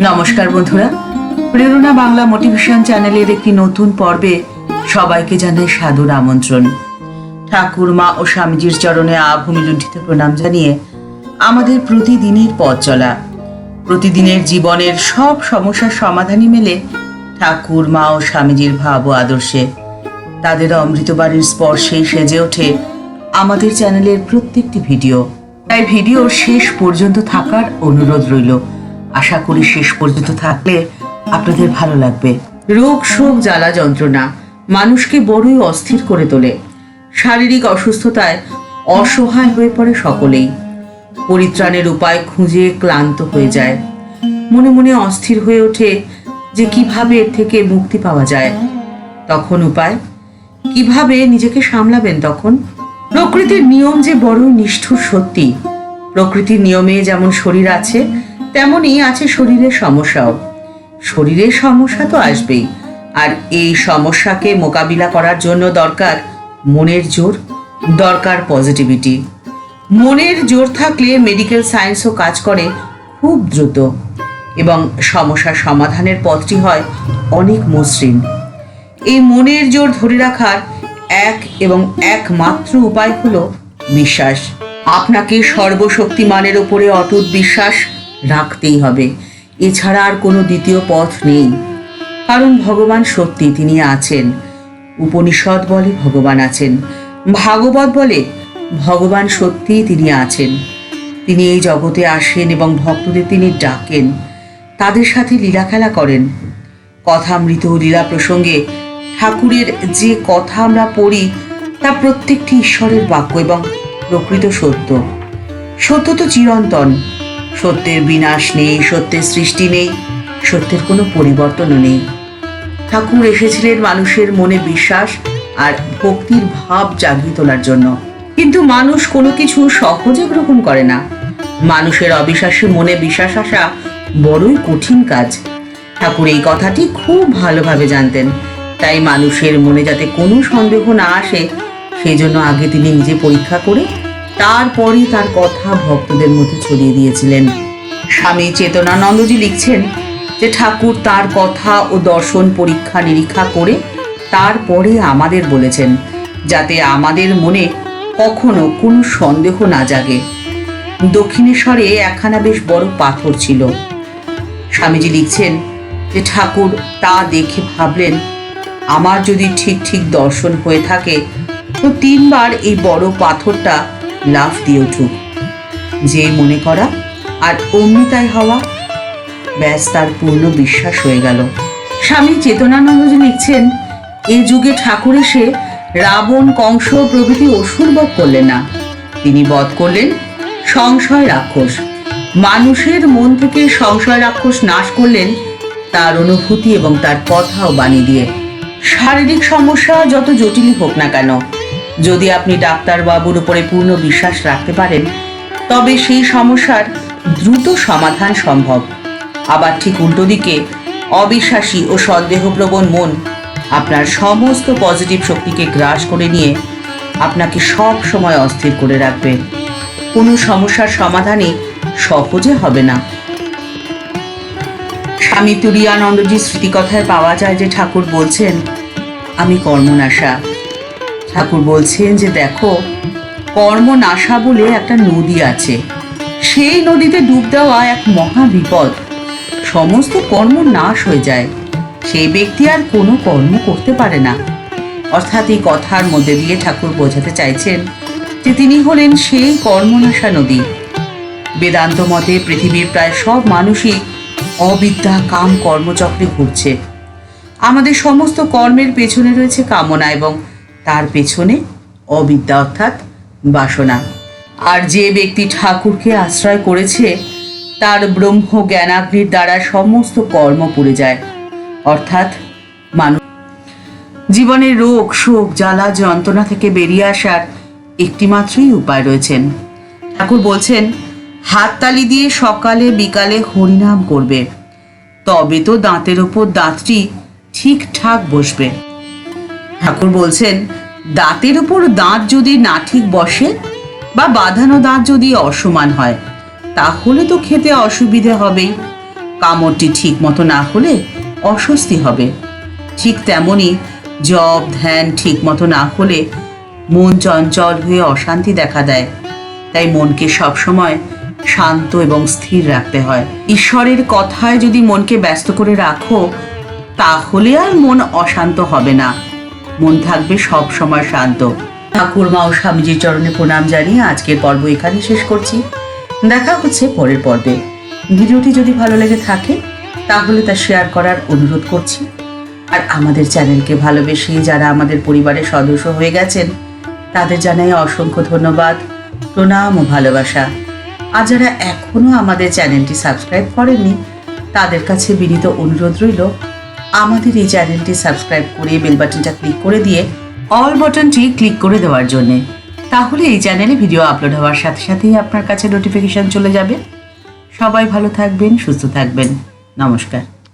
নমস্কার বন্ধুরা। প্রেরণা বাংলা মোটিভেশন চ্যানেলের একটি নতুন পর্বে সবাইকে জানাই সাদর আমন্ত্রণ। ঠাকুর, মা ও স্বামীজির চরণে আভূমি লুণ্ঠিত প্রণাম জানিয়ে আমাদের প্রতিদিনের পথ চলা। প্রতিদিনের জীবনের সব সমস্যার সমাধানই মেলে ঠাকুর, মা ও স্বামীজির ভাব ও আদর্শে। তাদের অমৃতবাণীর স্পর্শেই সেজে ওঠে আমাদের চ্যানেলের প্রত্যেকটি ভিডিও। তাই ভিডিওর শেষ পর্যন্ত থাকার অনুরোধ রইল। আশা করি শেষ পর্যন্ত থাকলে আপনাদের ভালো লাগবে। রোগ, শোক, জ্বালা, যন্ত্রণা মানুষকে বড়ই অস্থির করে তোলে। শারীরিক অসুস্থতায় অসহায় হয়ে পড়ে সকলেই। পরিত্রাণের উপায় খুঁজে ক্লান্ত হয়ে যায়। মনে মনে অস্থির হয়ে ওঠে যে কীভাবে এর থেকে মুক্তি পাওয়া যায়। তখন উপায়? কীভাবে নিজেকে সামলাবেন তখন? প্রকৃতির নিয়ম যে বড়ই নিষ্ঠুর সত্যি। প্রকৃতির নিয়মে যেমন শরীর আছে তেমনই আছে শরীরের সমস্যাও। শরীরের সমস্যা তো আসবেই। আর এই সমস্যাকে মোকাবিলা করার জন্য দরকার মনের জোর, দরকার পজিটিভিটি মনের জোর থাকলে মেডিকেল সায়েন্সও কাজ করে খুব দ্রুত। এবং সমস্যার সমাধানের পথটি হয় অনেক মসৃণ। এই মনের জোর ধরে রাখার এক এবং একমাত্র উপায় হলো বিশ্বাস আপনাকে সর্বশক্তিমানের উপরে অটুট বিশ্বাস রাখতেই হবে। এছাড়া আর কোনো দ্বিতীয় পথ নেই। কারণ ভগবান সত্যি তিনি আছেন। উপনিষদ বলে ভগবান আছেন। ভাগবত বলে ভগবান সত্যিই তিনি আছেন। তিনি এই জগতে আসেন এবং ভক্তদের তিনি ডাকেন। তাদের সাথে লীলা খেলা করেন। কথামৃত ও লীলা প্রসঙ্গে ঠাকুরের যে কথা আমরা পড়ি, তা প্রত্যেকটি ঈশ্বরের বাক্য এবং প্রকৃত সত্য। সত্য তো চিরন্তন। সত্যের বিনাশ নেই, সত্যের সৃষ্টি নেই, সত্যের কোনো পরিবর্তনও নেই। ঠাকুর এসেছিলেন মানুষের মনে বিশ্বাস আর ভক্তির ভাব জাগিয়ে তোলার জন্য। কিন্তু মানুষ কোনো কিছু সহজে গ্রহণ করে না। মানুষের অবিশ্বাসী মনে বিশ্বাস আসা বড়ই কঠিন কাজ। ঠাকুর এই কথাটি খুব ভালোভাবে জানতেন। তাই মানুষের মনে যাতে কোনো সন্দেহ না আসে সেই জন্য আগে তিনি নিজে পরীক্ষা করে তারপরে তার কথা ভক্তদের মধ্যে ছড়িয়ে দিয়েছিলেন। স্বামী চেতনানন্দজি লিখছেন যে, ঠাকুর তার কথা ও দর্শন পরীক্ষা নিরীক্ষা করে তারপরে আমাদের বলেছেন, যাতে আমাদের মনে কখনো কোনো সন্দেহ না জাগে। দক্ষিণেশ্বরে একখানা বেশ বড় পাথর ছিল। স্বামীজি লিখছেন যে, ঠাকুর তা দেখে ভাবলেন, আমার যদি ঠিক ঠিক দর্শন হয়ে থাকে, তো তিনবার এই বড় পাথরটা লাফ দিয়ে উঠুক যে মনে করা আর অমনি তাই হওয়া, ব্যাস তার পূর্ণ বিশ্বাস হয়ে গেল। স্বামী চেতনানন্দজি লিখছেন, এ যুগে ঠাকুর এসে রাবণ, কংস প্রভৃতি অসুর বধ করলেন না। তিনি বধ করলেন সংশয় রাক্ষস। মানুষের মন থেকে সংশয় রাক্ষস নাশ করলেন তার অনুভূতি এবং তার কথা ও বাণী দিয়ে। শারীরিক সমস্যা যত জটিলই হোক না কেন যদি আপনি ডাক্তার বাবুর উপরে পূর্ণ বিশ্বাস রাখতে পারেন, তবে সেই সমস্যার দ্রুত সমাধান সম্ভব। আবার ঠিক উল্টো দিকে, অবিশ্বাসী ও সন্দেহপ্রবণ মন আপনার সমস্ত পজিটিভ শক্তিকে গ্রাস করে নিয়ে আপনাকে সব সময় অস্থির করে রাখবে। কোনো সমস্যার সমাধানে সহজে হবে না। স্বামী তুরিয়ানন্দজির স্মৃতিকথায় পাওয়া যায় যে ঠাকুর বলছেন, আমি কর্মনাশা ঠাকুর বলছেন যে দেখো, কর্মনাশা বলে একটা নদী আছে। সেই নদীতে ডুব দেওয়া এক মহা বিপদ। সমস্ত কর্ম নাশ হয়ে যায়। সেই ব্যক্তি আর কোনো কর্ম করতে পারে না। অর্থাৎ এই কথার মধ্যে দিয়ে ঠাকুর বোঝাতে চাইছেন যে তিনি হলেন সেই কর্মনাশা নদী। বেদান্ত মতে পৃথিবীর প্রায় সব মানুষই অবিদ্যা, কাম, কর্মচক্রে ঘুরছে। আমাদের সমস্ত কর্মের পেছনে রয়েছে কামনা এবং তার পেছনে অবিদ্যা অর্থাৎ বাসনা। আর যে ব্যক্তি ঠাকুরকে আশ্রয় করেছে, তার ব্রহ্ম জ্ঞানাগ্নির দ্বারা সমস্ত কর্ম পড়ে যায়। অর্থাৎ মানুষ জীবনের রোগ, শোক, জ্বালা, যন্ত্রণা থেকে বেরিয়ে আসার একটিমাত্রই উপায় রয়েছেন। ঠাকুর বলছেন, হাততালি দিয়ে সকালে বিকালে হরিনাম করবে। তবে তো দাঁতের ওপর দাঁতটি ঠিকঠাক বসবে। ঠাকুর বলছেন, দাঁতের উপর দাঁত যদি না ঠিক বসে বা বাঁধানো দাঁত যদি অসমান হয়, তাহলে তো খেতে অসুবিধে হবেই কামড়টি ঠিক মতো না হলে অস্বস্তি হবে। ঠিক তেমনই জব, ধ্যান ঠিক মতো না হলে মন চঞ্চল হয়ে অশান্তি দেখা দেয়। তাই মনকে সবসময় শান্ত এবং স্থির রাখতে হয়। ঈশ্বরের কথায় যদি মনকে ব্যস্ত করে রাখো, তাহলে আর মন অশান্ত হবে না। মন থাকবে সব সময় শান্ত। ঠাকুরমা ও স্বামীজির চরণে প্রণাম জানিয়ে আজকের পর্ব এখানে শেষ করছি। দেখা হচ্ছে পরের পর্বে। ভিডিওটি যদি ভালো লেগে থাকে, তাহলে তা শেয়ার করার অনুরোধ করছি। আর আমাদের চ্যানেলকে ভালোবেসে যারা আমাদের পরিবারের সদস্য হয়ে গেছেন, তাদের জানাই অসংখ্য ধন্যবাদ, প্রণাম ও ভালোবাসা। আর যারা এখনও আমাদের চ্যানেলটি সাবস্ক্রাইব করেননি, তাদের কাছে বিনীত অনুরোধ রইল আমাদের এই চ্যানেলটি সাবস্ক্রাইব করে বেল বাটনটা ক্লিক করে দিয়ে অল বাটনটি ক্লিক করে দেওয়ার জন্যে। তাহলে এই চ্যানেলে ভিডিও আপলোড হওয়ার সাথে সাথেই আপনার কাছে নোটিফিকেশান চলে যাবে। সবাই ভালো থাকবেন, সুস্থ থাকবেন। নমস্কার।